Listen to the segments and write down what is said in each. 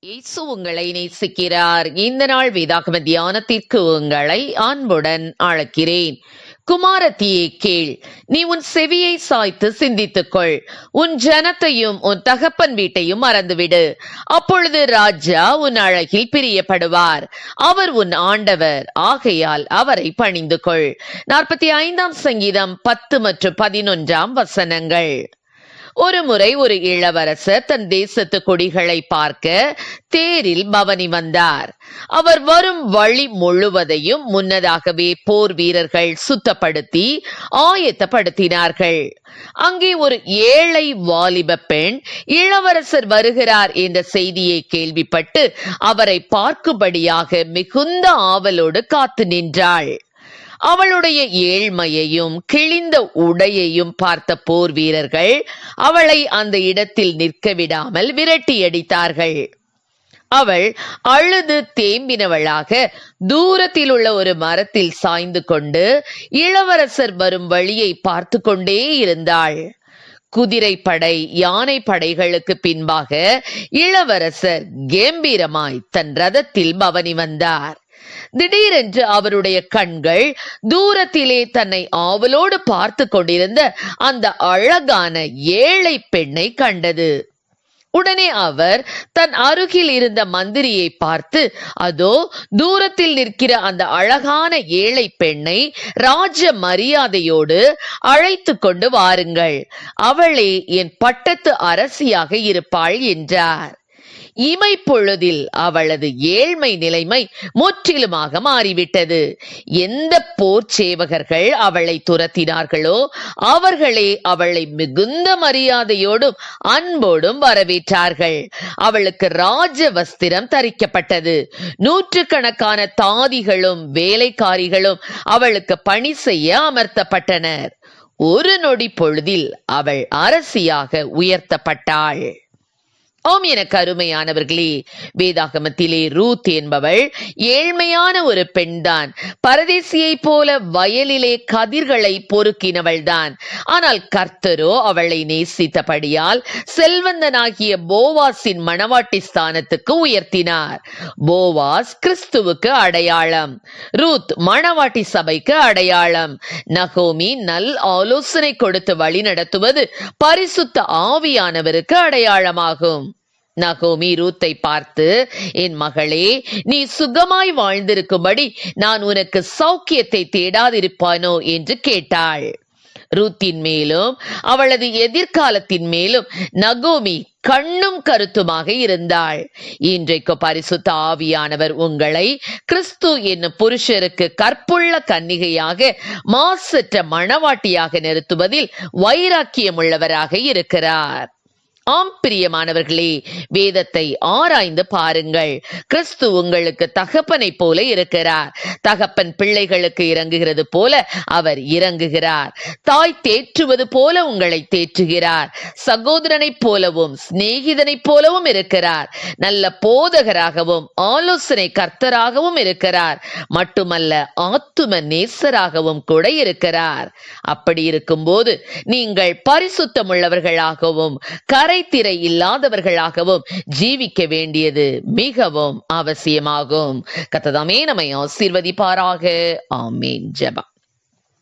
இயேசு உங்களை நேசிக்கிறார். இந்த நாள் வேதாகம தியானத்திற்கு உங்களை அன்புடன் அழைக்கிறேன். குமாரத்தியே கேள். நீ உன் செவியை சாய்த்து சிந்தித்துக்கொள் உன் ஜனத்தையும் உன் தகப்பன் வீட்டையும் மறந்துவிடு. அப்பொழுது ராஜா உன் அழகில் பிரியப்படுவார். அவர் உன் ஆண்டவர். ஆகையால் அவரை பணிந்து கொள் நாற்பத்தி ஐந்தாம் சங்கீதம் பத்து மற்றும் பதினொன்றாம் வசனங்கள். ஒரு முறை ஒரு இளவரசர் தன் தேசத்து கொடிகளை பார்க்க தேரில் பவனி வந்தார். அவர் வரும் வழி முழுவதையும் முன்னதாகவே போர் வீரர்கள் சுத்தப்படுத்தி ஆயத்தப்படுத்தினார்கள். அங்கே ஒரு ஏழை வாலிப பெண் இளவரசர் வருகிறார் என்ற செய்தியை கேள்விப்பட்டு அவரை பார்க்கும்படியாக மிகுந்த ஆவலோடு காத்து நின்றாள். அவளுடைய ஏழ்மையையும் கிழிந்த உடையையும் பார்த்த போர் வீரர்கள் அவளை அந்த இடத்தில் நிற்க விடாமல் விரட்டியடித்தார்கள் அவள் அழுது தேம்பினவளாக தூரத்தில் உள்ள ஒரு மரத்தில் சாய்ந்து கொண்டு இளவரசர் வரும் வழியை பார்த்து கொண்டே இருந்தாள். குதிரை படை யானை படைகளுக்கு பின்பாக இளவரசர் கேம்பீரமாய் தன் ரதத்தில் பவனி வந்தார். திடீரென்று அவருடைய கண்கள் தூரத்திலே தன்னை ஆவலோடு பார்த்து கொண்டிருந்த அந்த அழகான ஏழை பெண்ணை கண்டது. உடனே அவர் தன் அருகில் இருந்த மந்திரியை பார்த்து அதோ தூரத்தில் நிற்கிற அந்த அழகான ஏழை பெண்ணை ராஜ மரியாதையோடு அழைத்து கொண்டு வாருங்கள். அவளே என் பட்டத்து அரசியாக இருப்பாள் என்றார். இமைப்பொழுதில் அவளது ஏழ்மை நிலைமை முற்றிலுமாக மாறிவிட்டது. எந்த போர் சேவகர்கள் அவளை துரத்தினார்களோ அவர்களே அவளை மிகுந்த மரியாதையோடும் அன்போடும் வரவேற்றார்கள். அவளுக்கு ராஜ வஸ்திரம் தரிக்கப்பட்டது. நூற்றுக்கணக்கான தாதிகளும் வேலைக்காரிகளும் அவளுக்கு பணி செய்ய அமர்த்தப்பட்டனர். ஒரு நொடி பொழுதில் அவள் அரசியாக உயர்த்தப்பட்டாள். ஓம் எனக்கு அருமையானவர்களே வேதாகமத்திலே ரூத் என்பவள் ஏழ்மையான ஒரு பெண்தான். பரதேசியை போல வயலிலே கதிர்களை பொறுக்கினவள்தான். ஆனால் கர்த்தரோ அவளை நேசித்தபடியால் செல்வந்தனாகிய போவாஸின் மணவாட்டி ஸ்தானத்துக்கு உயர்த்தினார். போவாஸ் கிறிஸ்துவுக்கு அடையாளம். ரூத் மணவாட்டி சபைக்கு அடையாளம். நகோமி நல் ஆலோசனை கொடுத்து வழி நடத்துவது பரிசுத்த ஆவியானவருக்கு அடையாளமாகும். நகோமி ரூத்தை பார்த்து என் மகளே நீ சுகமாய் வாழ்ந்திருக்கும்படி நான் உனக்கு சௌக்கியத்தை தேடாதிருப்பானோ? என்று கேட்டாள். ரூத்தின் மேலும் அவளது எதிர்காலத்தின் மேலும் நகோமி கண்ணும் கருத்துமாக இருந்தாள். இன்றைக்கு பரிசுத்த ஆவியானவர் உங்களை கிறிஸ்து என்னும் புருஷருக்கு கற்புள்ள கன்னிகையாக மாசற்ற மணவாட்டியாக நிறுத்துவதில் வைராக்கியம் உள்ளவராக இருக்கிறார். ஆம் பிரியமானவர்களே வேதத்தை ஆராய்ந்து பாருங்கள். கிறிஸ்து உங்களுக்கு தகப்பனை போல இருக்கிறார். தகப்பன் பிள்ளைகளுக்கு இறங்குகிறது போல அவர் இறங்குகிறார். தாய் தேற்றுவது போல உங்களை தேற்றுகிறார். சகோதரனைப் போலவும் சிநேகிதனைப் போலவும் இருக்கிறார். நல்ல போதகராகவும் ஆலோசனை கர்த்தராகவும் இருக்கிறார். மட்டுமல்ல ஆத்தும நேசராகவும் கூட இருக்கிறார். அப்படி இருக்கும்போது நீங்கள் பரிசுத்தமுள்ளவர்களாகவும் கரை திரை இல்லாதவர்களாகவும் ஜீவிக்க வேண்டியது மிகவும் அவசியமாகும். கத்ததாமே நம்மை ஆசீர்வதிப்பாராக. ஆமீன். ஜெபா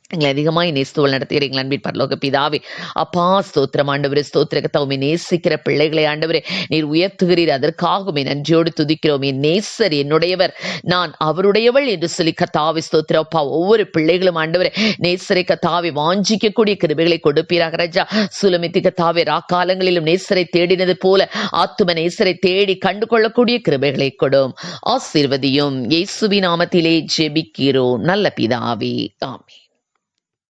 எங்களை அதிகமாய் நேஸ்துவல் நடத்துகிறீங்கள் அன்பின் பரலோக பிதாவே. அப்பா ஸ்தோத்திரம் ஆண்டவரே ஸ்தோத்திர நேசிக்கிற பிள்ளைகளை ஆண்டவரே நீர் உயர்த்துகிறீர் அதற்காகவுமே நன்றியோடு துதிக்கிறோமே. நேசர் என்னுடையவர் நான் அவருடையவள் என்று சொல்லி கத்தாவி ஸ்தோத்திர அப்பா ஒவ்வொரு பிள்ளைகளும் ஆண்டவரே நேசரை கத்தாவை வாஞ்சிக்கக்கூடிய கிருபைகளை கொடுப்பீராக ராஜா. சுலமித்தி கத்தாவை ராக்காலங்களிலும் நேசரை தேடினது போல ஆத்தும நேசரை தேடி கண்டு கொள்ளக்கூடிய கிருபைகளை கொடும். ஆசீர்வதியும். இயேசுவி நாமத்திலே ஜெபிக்கிறோம். நல்ல பிதாவே. ஆமே